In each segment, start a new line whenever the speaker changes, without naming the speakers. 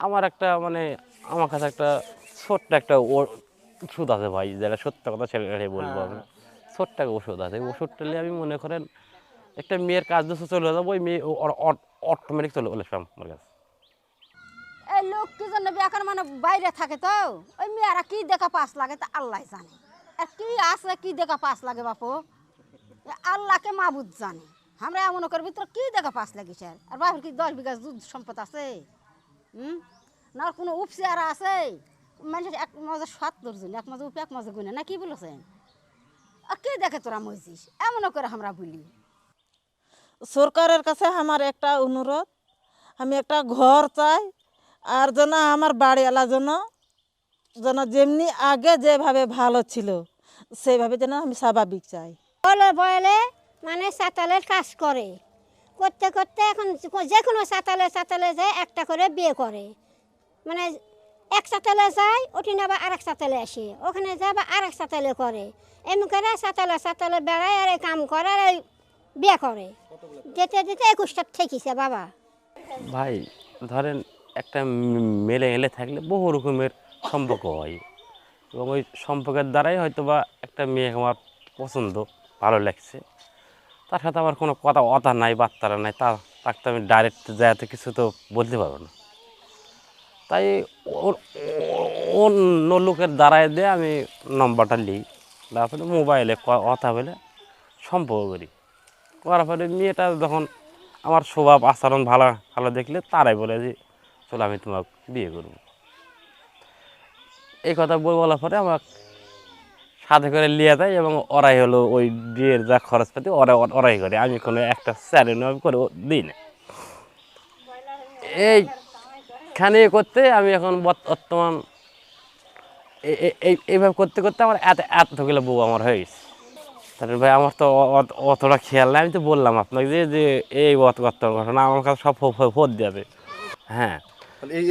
আমার একটা মানে আমার কাছে একটা ছোট্ট একটা ওষুধ আছে ভাই যেটা সত্য কথা ছেলে বলব আমি। ছোট্ট একটা ওষুধ আছে ওষুধটা নিয়ে আমি মনে করেন একটা মেয়ের কাজ দিয়ে চলে যাব ওই মেয়ে অটোমেটিক চলে আসবে আমার কাছে।
এই লোক কি জন্য বেকার মানে বাইরে থাকে তো? ওই মেয়েরা কি দেখা পাস লাগে তা আল্লাহ জানে। আর কি আছে কি দেখা পাস লাগে বাপু? আল্লাহকে মাবুদ জানে। আমরা এমন করবি তোর কি দেখা পাস লাগিস আর আর বাপের কি দশ বিঘা দুধ সম্পদ আছে? হুম? না কোনো উপসিয়ারা আছে? মানুষের এক মাঝে সত্তর জন এক মাঝে উপ এক মাঝে গুনে না কি বলেছেন? আর কি দেখে তোরা মজিস এমন করে আমরা বলি।
সরকারের কাছে আমার একটা অনুরোধ আমি একটা ঘর চাই আর যেন আমার বাড়িওয়ালা যেন যেন যেমনি আগে যেভাবে ভালো ছিল সেইভাবে যেন আমি স্বাভাবিক চাই।
বলে বলে মানে সাঁতালের কাজ করে। করতে করতে এখন যে কোনো সাঁতালে সাঁতালে যায় একটা করে বিয়ে করে। মানে এক সাঁতালে যায় ওটি না আবার আরেক সাঁতালে আসে। ওখানে যায় বা আরেক সাঁতালে করে। এমনি করে সাঁতালে সাঁতালে বেড়ায় আর এই কাম করে আর বিয়ে করে। যেতে যেতে একুশটা ঠেকিছে বাবা।
ভাই, ধরেন একটা মেলে এলে থাকলে বহু রকমের সম্পর্ক হয়। এবং ওই সম্পর্কের দ্বারাই হয়তো বা একটা মেয়ে আমার পছন্দ, ভালো লাগছে। তার সাথে আমার কোনো কথা অতা নাই বার্তারা নাই তা তাকে আমি ডাইরেক্ট যাতে কিছু তো বলতে পারব না। তাই অন্য লোকের দ্বারাই দিয়ে আমি নম্বরটা নিই তারপরে মোবাইলে কথা বলে সম্পর্ক করি। করার পরে মেয়েটা যখন আমার স্বভাব, আচরণ ভালো ভালো দেখলে তারাই বলে যে, চলো আমি তোমাকে বিয়ে করব। এই কথা বলার পরে আমার সাথে করে লিয়ে দেয় এবং ওরাই হলো ওই বিয়ের যা খরচ পাতি ওরা ওরাই করে। আমি কোনো একটা স্যারেন আমি করে দিই না। এইখানে করতে আমি এখন বর্তমান এইভাবে করতে করতে আমার এত এতগুলো বউ আমার হয়ে গেছে। তাহলে ভাই আমার তো অতটা খেয়াল নাই। আমি তো বললাম আপনাকে যে যে এই অত কত ঘটনা আমার কাছে সব ফোর দেবে হ্যাঁ।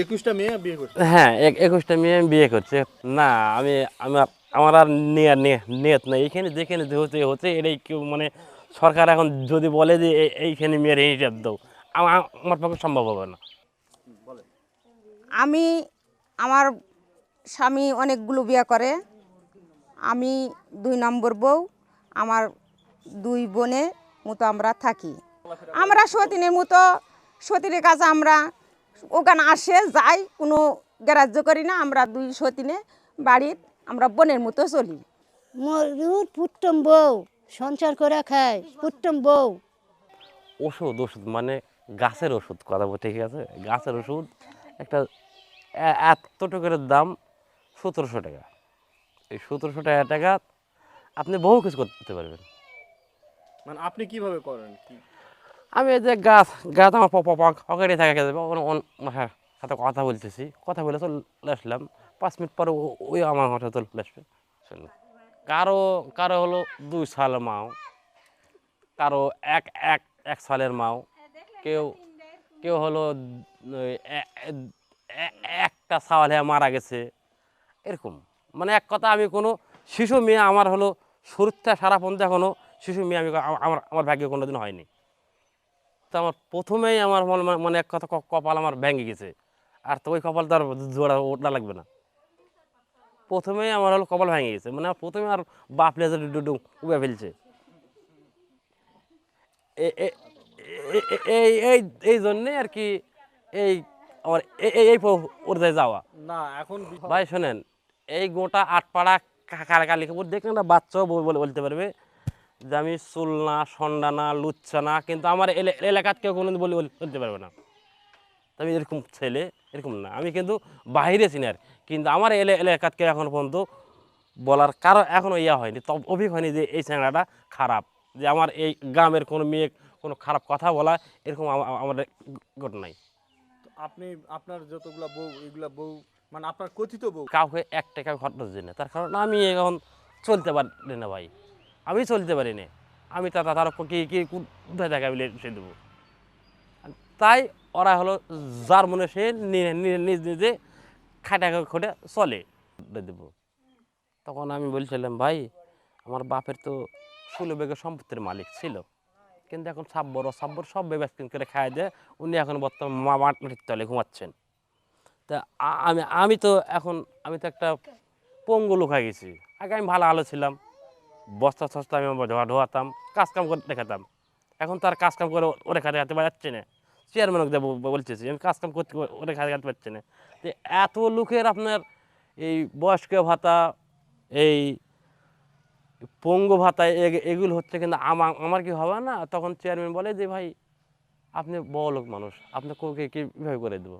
একুশটা মেয়ে বিয়ে করছে?
হ্যাঁ এক- একুশটা মেয়ে আমি বিয়ে করছি। না আমি আমার আমার আর নিয়ার নেত নাই। এইখানে যেখানে হচ্ছে হচ্ছে, এটাই কেউ মানে সরকার এখন যদি বলে যে এইখানে মেয়ের হিসাব দাও আমার পক্ষে সম্ভব হবে না।
আমি, আমার স্বামী অনেকগুলো বিয়ে করে। আমি দুই নম্বর বউ, আমার দুই বোনের মতো আমরা থাকি। আমরা সতীনের মতো, সতীনের কাছে আমরা ওখানে আসে, যাই, কোনো গ্রাহ্য করি না। আমরা দুই সতীনে বাড়ির আমরা বোনের মতো চলি
মরুর পুট্টম বউ সঞ্চার করে খায় পুট্টম বউ
ওষুধ ওষুধ মানে গাছের ওষুধ কথা ঠিক আছে গাছের ওষুধ একটা এ- এতটুকুর দাম সতেরোশো টাকা এই সতেরোশো টাকা টাকা আপনি বহু কিছু করতে পারবেন
মানে আপনি কীভাবে করেন
আমি এই যে গাছ গাছ আমার পকেটে থাকে গেছে সাথে কথা বলতেছি কথা বলে চলে আসলাম পাঁচ মিনিট পরে ওই আমার সাথে চলে আসবে শুনুন কারও কারও হলো দুই সাল মাও কারও এক এক এক সালের মাও কেউ কেউ হলো একটা সাল হয়ে মারা গেছে এরকম। মানে এক কথা আমি কোনো শিশু মেয়ে আমার হলো শুরুতে সারা পর্যন্ত এখনও শিশু মেয়ে আমি আমার আমার ভাগ্যে কোনো দিন হয়নি। তো আমার প্রথমেই আমার মনে এক কথা কপাল আমার ভেঙে গেছে। আর তো ওই কপাল তো আর জোড়া ওটা লাগবে না। প্রথমেই আমার হলো কপাল ভেঙে গেছে। মানে প্রথমে আর বাপ লেজে ডুডু উবে ফেলছে। এই এই এই জন্যে আর কি এই আমার এই পর্যায়ে যাওয়া।
না এখন
ভাই শোনেন এই গোটা আটপাড়া কালী কাপড় দেখলে না বাচ্চাও বল- বলে বলতে পারবে যে আমি চুলনা সন্ডানা লুচ্ছানা কিন্তু আমার এলে- এলাকাত কেউ কোনো বলে বলতে পারবে না। আমি এরকম ছেলে এরকম না। আমি কিন্তু বাইরে চিনি আর কিন্তু আমার এলে এলাকাত কেউ এখনও পর্যন্ত বলার কারও এখনও ইয়া হয়নি। তবে অভিজ্ঞ হয়নি যে এই চ্যাংড়াটা খারাপ যে আমার এই গ্রামের কোনো মেয়ে কোনো খারাপ কথা বলা এরকম আমা- আমা- আমাদের ঘটনাই
আপনি আপনার যতগুলা বউ এগুলা বউ মানে আপনার কথিত বউ?
কাউকে এক টাকা খরচ দিই না। তার কারণ আমি এখন চলতে পারি না ভাই। আমি চলতে পারি না। আমি তা তার কি কি কোথায় বিলে সে দেবো। তাই ওরা হলো যার মনে সে নিজ নিজে খাটা খোটে চলে। দেবো। তখন আমি বলছিলাম, ভাই, আমার বাপের তো ষোলো বেগের সম্পত্তির মালিক ছিল। কিন্তু এখন সাব্বর ও সাব্বর সব ব্যবস্থা করে খায় দেয় উনি এখন বর্তমান মা মাটির তলে ঘুমাচ্ছেন। তা আমি আমি তো এখন, আমি তো একটা পঙ্গু লোক হয়ে গেছি। আগে আমি ভালো আলো ছিলাম। বস্তা সস্তা আমি ধোয়া ধোয়াতাম কাজ কাম করে দেখাতাম। এখন তার কাজ কাম করে ওরে খাতে খাতে পারছে না। চেয়ারম্যানকে দেবো বলতেছি। আমি কাজ কাম করতে অনেক খাতে খাতে পারছি না। তো এত লোকের আপনার এই বয়স্ক ভাতা, এই পঙ্গু ভাতা এগুলো হচ্ছে কিন্তু আমার আমার কি হবে না? তখন চেয়ারম্যান বলে যে, ভাই, আপনি বড় লোক মানুষ আপনি আপনাকে কীভাবে করে দেবো?